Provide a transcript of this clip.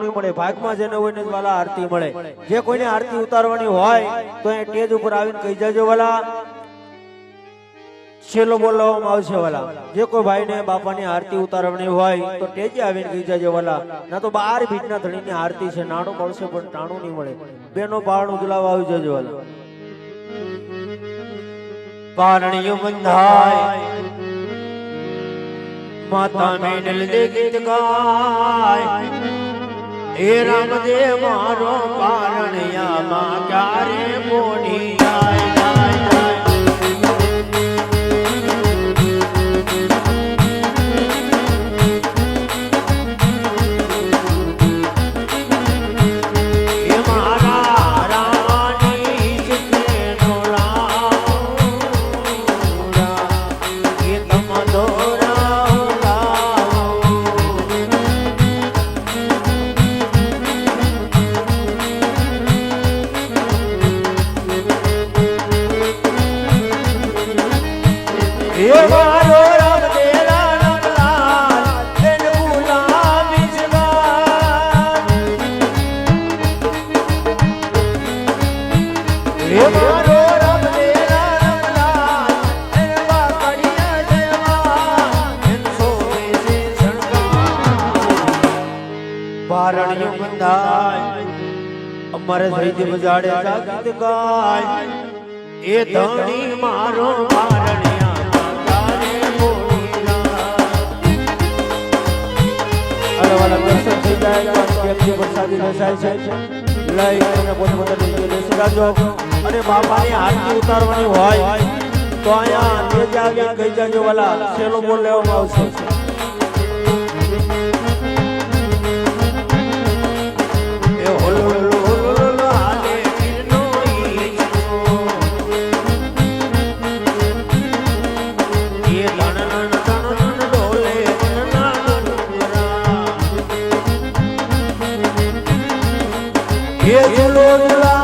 નહીં મળે. ભાગમાં જેને હોય ને વાલા આરતી મળે. જે કોઈને આરતી ઉતારવાની હોય, તો એ ટેજ ઉપર આવીને કહી જજો, વાલા, છેલ્લો બોલાવવામાં આવશે, વાલા. જે કોઈ ભાઈને બાપાની આરતી ઉતારવાની હોય, તો ટેજે આવીને કહી જજો, વાલા. ના તો બાર ભીટના ધણીની આરતી છે. નાણું મળશે, પણ ટાણું નહીં મળે. બેનો પારણું ઝુલાવા આવી જજો, વાલા. પારણિયું બંધાય. માતા મેડલ દે ગીત ગાય હે રામદેવ મારો પારણિયામાં ક્યારે મોડી પારણિયું બંધાય અમારે જયદેવ જાડેજા ગીત ગાય. એ ધણી મારો પારણિયા. વરસાદી રસાય છે. લઈ અને આરતી ઉતારવાની હોય તો અહીંયા ટેજ આવી કહી જાજો, વાલા, છેલ્લો બોલ લેવામાં આવશે. 别再落泪。